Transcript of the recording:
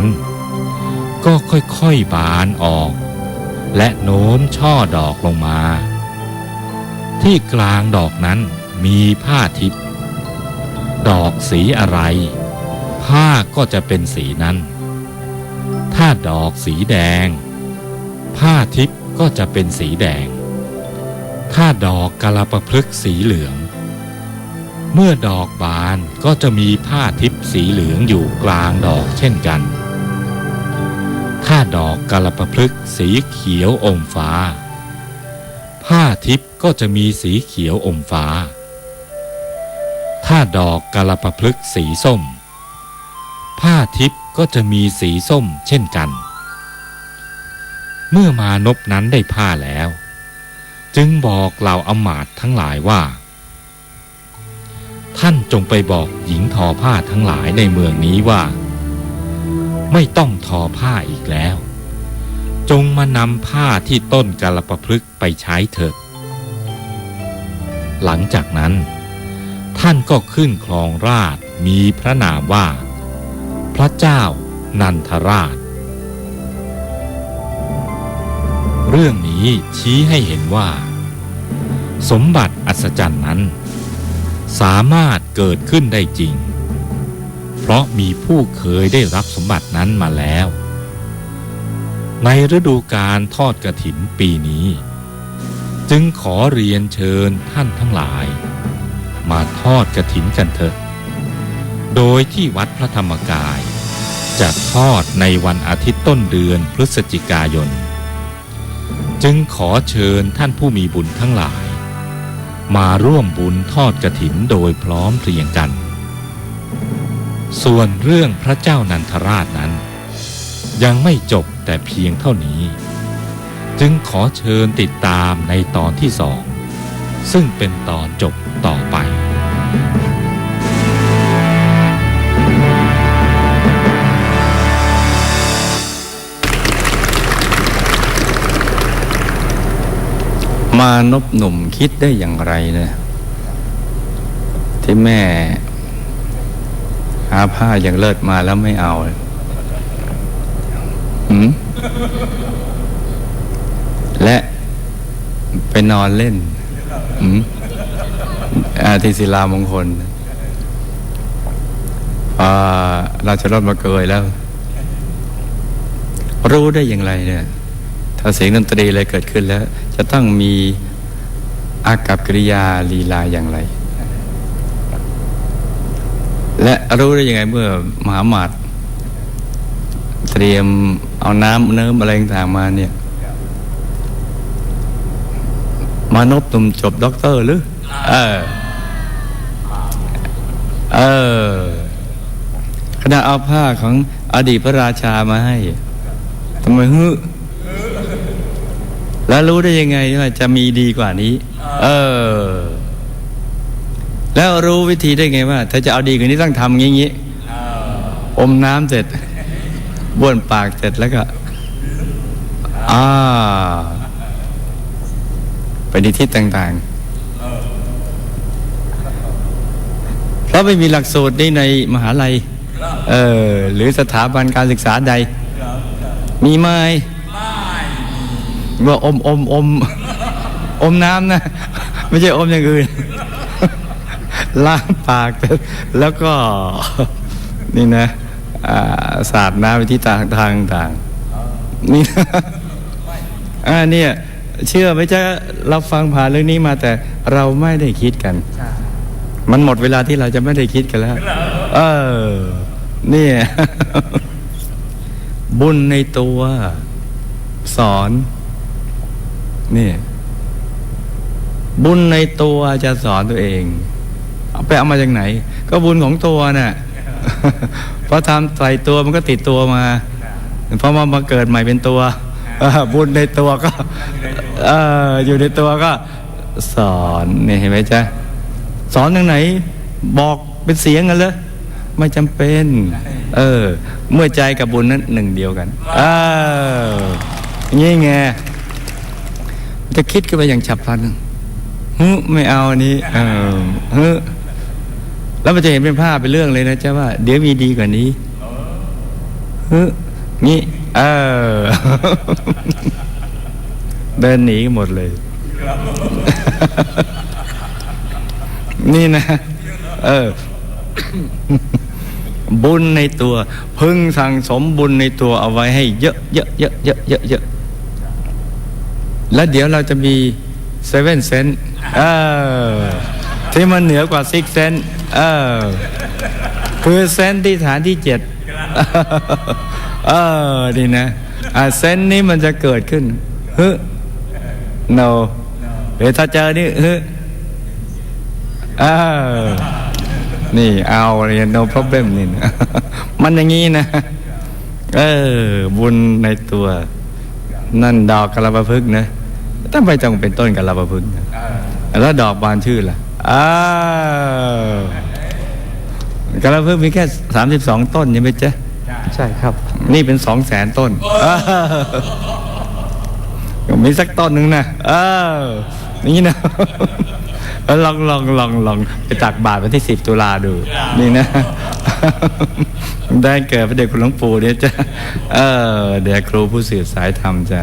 นั้น ก็ค่อยๆบานออก และโน้มช่อดอกลงมา ที่กลางดอกนั้นมีผ้าทิพย์ดอกสีอะไร ผ้าก็จะเป็นสีนั้น ถ้าดอกสีแดง ผ้าทิพย์ก็จะเป็นสีแดง ถ้าดอกกะลาปะพฤกสีเหลือง เมื่อดอกบานก็จะมีผ้าทิพย์สีเหลืองอยู่กลางดอกเช่นกัน ดอกกะลาปะพฤกสีเขียวอมฟ้า ผ้าทิพย์ก็จะมีสีเขียวอมฟ้า ถ้าดอกกะลาปะพฤกสีส้ม ผ้าทิพย์ก็จะมีสีส้มเช่นกัน เมื่อมานพนั้นได้ผ้าแล้ว จึงบอกเหล่าอำมาตทั้งหลายว่า ท่านจงไปบอกหญิงทอผ้าทั้งหลายในเมืองนี้ว่า ไม่ต้องทอผ้าอีกแล้ว จงมานำผ้าที่ต้นกาลประพฤกษ์ไปใช้เถิด หลังจากนั้น ท่านก็ขึ้นครองราชมีพระนามว่า พระเจ้านันทราช เรื่องนี้ชี้ให้เห็นว่า สมบัติอัศจรรย์นั้น สามารถเกิดขึ้นได้จริง เพราะมีผู้เคยได้รับสมบัตินั้นมาแล้ว ในฤดูการทอดกระถินปีนี้ จึงขอเรียนเชิญท่านทั้งหลาย มาทอดกระถินกันเถอะ โดยที่วัดพระธรรมกายจะทอดในวันอาทิตย์ต้นเดือนพฤศจิกายน จึงขอเชิญท่านผู้มีบุญทั้งหลาย มาร่วมบุญทอดกระถินโดยพร้อมเพรียงกัน ส่วนเรื่องพระเจ้านันทราชนั้น ยังไม่จบแต่เพียงเท่านี้ จึงขอเชิญติดตามในตอนที่สอง ซึ่งเป็นตอนจบต่อไปมานพหนุ่มคิดได้อย่างไรนี่ยที่แม่ หาผ้าอย่างเลิศมาแล้วไม่เอาหืมและไปนอนเล่นหืมอาที่ศิลามงคลเราจะรถมาเกยแล้ว รู้ได้อย่างไรเนี่ย ถ้าเสียงดนตรีอะไรเกิดขึ้นแล้ว จะต้องมีอากับกิริยาลีลาอย่างไร และรู้ได้ยังไงเมื่อมหาหมาดเตรียมเอาน้ำเนิ้มอะไรต่างมาเนี่ยมานพหนุ่มจบด็อกเตอร์หรือ เออ เออขณะเอาผ้าของอดีตพระราชามาให้ทำไมฮึแล้วรู้ได้ยังไงว่าจะมีดีกว่านี้ เออ แล้วรู้วิธีได้ไงว่า ถ้าจะเอาดีกว่านี้ต้องทำงี้งี้อมน้ำเสร็จบ้วนปากเสร็จแล้วก็อ่าไปในทิศต่างๆ เพราะไม่มีหลักสูตรนี้ในมหาลัย เออ หรือสถาบันการศึกษาใด มีไหมว่าอมอมอมอมน้ำนะ ไม่ใช่อมอย่างอื่น ล้างปากแล้วก็นี่นะอาสาดน้ำไปที่ทางทางต่างนี่อ่าเนี่ยเชื่อไหมจ๊ะเราฟังผ่านเรื่องนี้มาแต่เราไม่ได้คิดกัน มันหมดเวลาที่เราจะไม่ได้คิดกันแล้ว เออ เนี่ยบุญในตัวสอนนี่บุญในตัวจะสอนตัวเอง เอาไปเอามาจากไหน ก็บุญของตัวน่ะเพราะทำใส่ตัวมันก็ติดตัวมาเพราะมามาเกิดใหม่เป็นตัวเออบุญในตัวก็เอออยู่ในตัวก็ สอนนี่เห็นไหมจ๊ะสอนทางไหน บอกเป็นเสียงกันเลยไม่จำเป็น เออ เมื่อใจกับบุญนั้นหนึ่งเดียวกันเออนี่ไงจะคิดขึ้นไปอย่างฉับพลันฮึไม่เอาอันนี้ เออฮึ แล้วมันจะเห็นเป็นภาพเป็นเรื่องเลยนะจ๊ะว่า เดี๋ยวมีดีกว่านี้ฮึงี้เออเดินหนีหมดเลย นี่นะ เออ บุญในตัว พึงสั่งสมบุญในตัวเอาไว้ให้เยอะเยอะเยอะเยอะเยอะเยอะแล้วเดี๋ยวเราจะมีเซเว่นเซนเออที่มันเหนือกว่าซิกเซน เออ คือเซนที่ฐานที่เจ็ดเออดีนะอะเซนนี้มันจะเกิดขึ้นฮึ no เดี๋ยวถ้าเจอนี่ฮึเออนี่เอาเลย no problem นี่นะมันอย่างนี้นะ เออ บุญในตัว นั่นดอกกระลาบพึกนะทำไมต้องเป็นต้นกระลาบพึกแล้วดอกบานชื่อล่ะ อ้าวกระบะพึกษ์มีแค่สามสิบสองต้นใช่ไหมจ๊ะใช่ครับ นี่เป็นสองแสนต้นเออมีสักต้นหนึ่งนะเออนี่นะเออลองลองลองลองไปตักบาตรวันที่สิบตุลาดู นี่นะ ได้เกิดพระเดชคุณหลวงปู่เนี่ยจะเออเดี๋ยวครูผู้สืบสายธรรมจะ